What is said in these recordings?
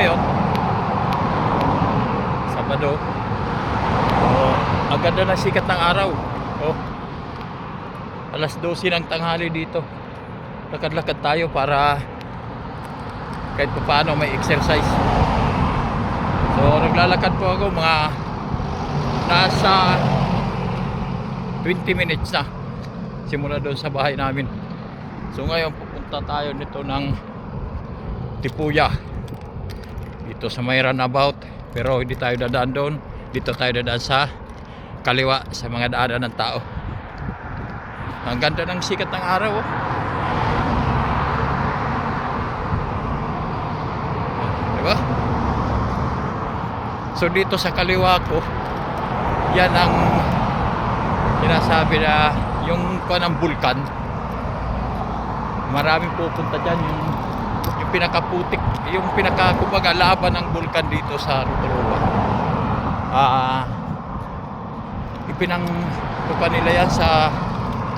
ngayon. Sabado. Oh, ang ganda ng sikat ng araw. Oh. Alas 12 ng tanghali dito. Lakad-lakad tayo para kahit pa paano may exercise. So naglalakad po ako mga nasa 20 minutes na simula doon sa bahay namin. So ngayon pupunta tayo nito ng Tipuya dito sa may runabout. Pero hindi tayo dadaan doon. Dito tayo dadaan sa kaliwa sa mga daanan ng tao. Ang ganda ng sikat ng araw oh. diba? So dito sa kaliwa ko yan ang sinasabi na yung kuan ng bulkan. Maraming pupunta dyan yung pinakaputik yung pinaka kumbaga laban ng bulkan dito sa Rotorua ah ipinang kupa nila yan sa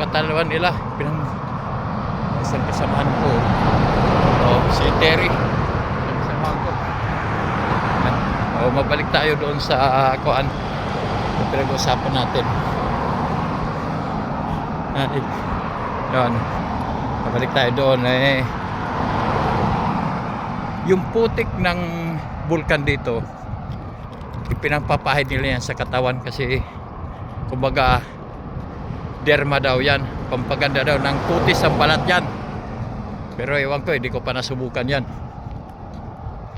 katalwan nila pinang isang kasamahan ko. Oh, si Terry. Kasamahan ko. Oh, mabalik tayo doon sa kuan yung pinag-usapan natin. Ay yun. Mabalik tayo doon eh yung putik ng bulkan dito ipinapapahid nila yan sa katawan kasi kumbaga derma daw yan pampaganda daw ng kutis ang balat yan. Pero ewan ko hindi ko pa nasubukan yan.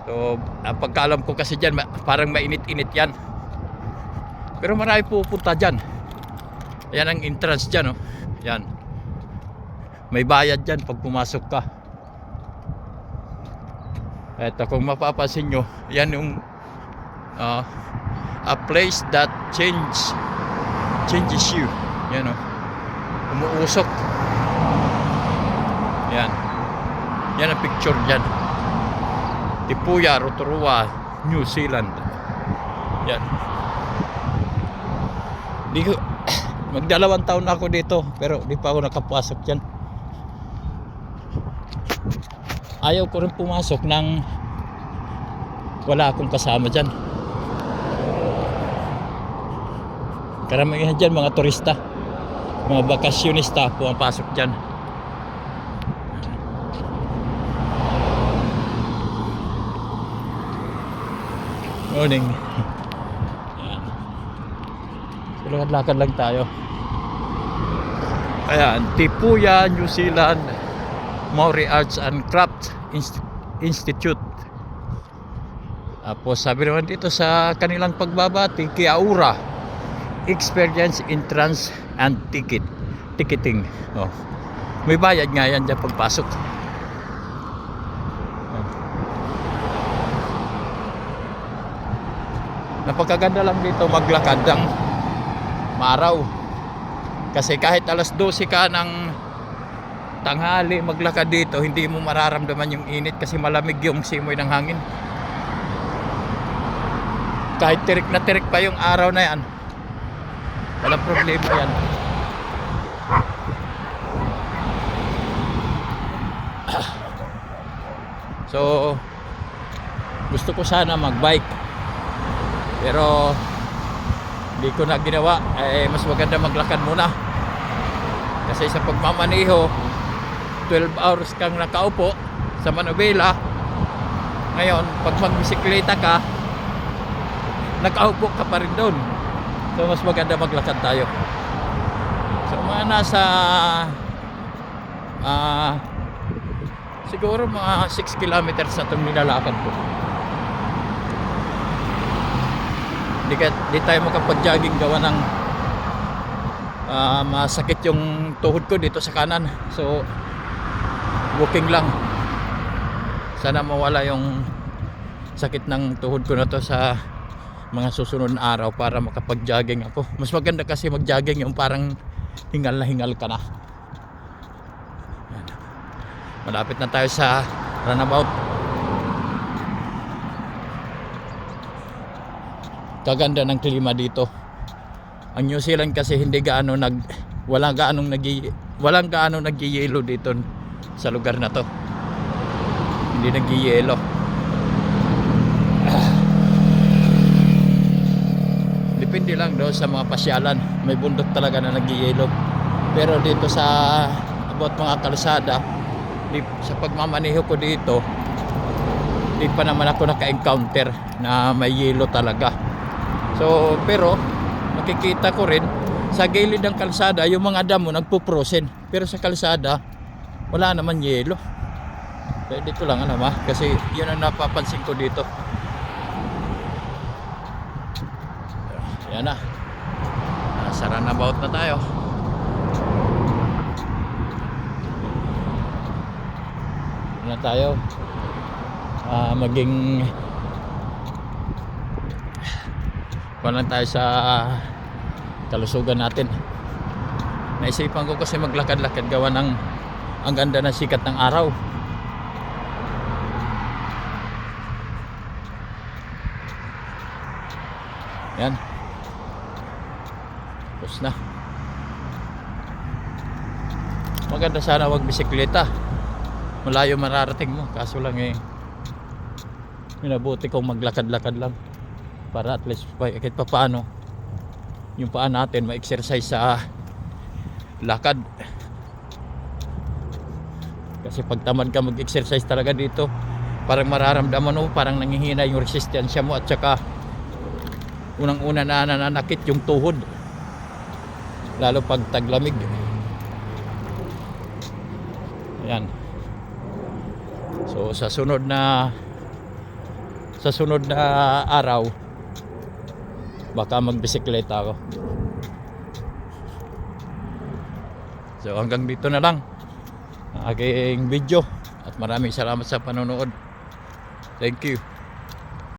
So ang pagkaalam ko kasi dyan parang mainit-init yan. Pero marami pupunta dyan. Yan ang entrance dyan oh. yan. May bayad dyan pag pumasok ka Eto, kung mapapansin nyo, yan yung ah, a place that change changes you. Yan o. Umuusok. Yan. Yan ang picture dyan. Tipuya, Rotorua, New Zealand. Yan. Di ko, magdalawang taon na ako dito, pero di pa ako nakapasok dyan. Ayaw ko rin pumasok nang wala akong kasama dyan. Karamihan dyan mga turista, mga bakasyonista pumapasok dyan. Morning. So, lakad-lakad lang tayo. Ayan, Tipuya, New Zealand, Maori Arts and Crafts Inst- Institute. Tapos sabi naman dito sa kanilang pagbabati, Kiaura, Experience Entrance and Ticket. Ticketing. Oh. May bayad nga yan dyan pagpasok. Oh. Napakaganda lang dito maglakad ng maraw. Kasi kahit alas 12 ka ng tanghali maglakad dito hindi mo mararamdaman yung init kasi malamig yung simoy ng hangin. Kahit tirik na tirik pa yung araw na yan walang problema yan. So gusto ko sana mag bike pero hindi ko na ginawa. Eh mas maganda maglakad muna. Kasi sa pagmamaniho 12 hours kang nakaupo sa Manubela. Ngayon pag magbisikleta ka nakaupo ka pa rin doon. So mas maganda maglakad tayo. So mga nasa ah siguro mga 6 kilometers na itong nilalakad ko. Di, ka, di tayo makapag-jogging gawa ng ah, masakit yung tuhod ko dito sa kanan. So walking lang. Sana mawala yung sakit ng tuhod ko na to sa mga susunod na araw para makapag-jogging ako. Mas maganda kasi mag-jogging yung parang hingal na hingal ka na. Malapit na tayo sa runabout. Kaganda ng klima dito. Ang New Zealand kasi hindi gaano nag walang gaanong nag walang gaano nagyeyelo dito sa lugar na to. Hindi nagyiyelo depende lang daw sa mga pasyalan. May bundok talaga na nagyiyelo pero dito sa about mga kalsada di, sa pagmamaneho ko dito di pa naman ako naka-encounter na may yelo talaga. So pero nakikita ko rin sa gilid ng kalsada yung mga damo nagpuprosen pero sa kalsada wala naman yelo. Kaya dito lang ano ma, kasi yun ang napapansin ko dito. Yan na. Nasa runabout na tayo. Yan na tayo. Ah, maging lang tayo sa kalusugan natin. Naisipan ko kasi maglakad-lakad gawa ng ang ganda ng sikat ng araw. Yan. Tapos na. Maganda sana wag bisikleta. Malayo mararating mo. Kaso lang eh. Minabuti kong maglakad-lakad lang. Para at least kahit pa paano yung paa natin ma-exercise sa lakad. Kasi pag ka mag-exercise talaga dito, parang mararamdaman mo, parang nanghihina yung resistensya mo at saka unang-una na nananakit yung tuhod. Lalo pag taglamig. Ayan. So sa sunod na sa sunod na araw baka magbisikleta ako. So hanggang dito na lang ang aking video at maraming salamat sa panonood. Thank you.